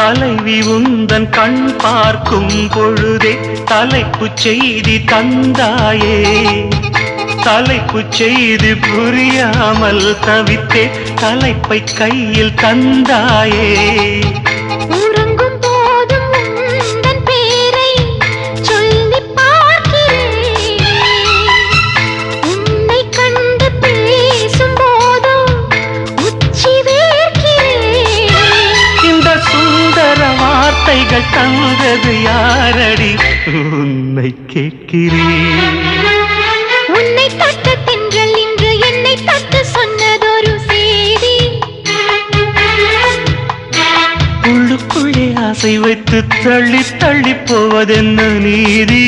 தலைவி உந்தன் கண் பார்க்கும் பொழுதே தலைப்பு செய்தி தந்தாயே. தலைப்பு செய்தி புரியாமல் தவித்தே தலைப்பை கையில் தந்தாயே. வார்த்தைகள் தந்தது யாரடி? உன்னை கேட்கிறேன். உன்னை தொட்ட தென்றல் இன்று என்னை தொட்டு சொன்னதொரு செய்தி. உள்ளுக்குள்ளே ஆசை வைத்து தள்ளி தள்ளி போவதென்ன நீதி?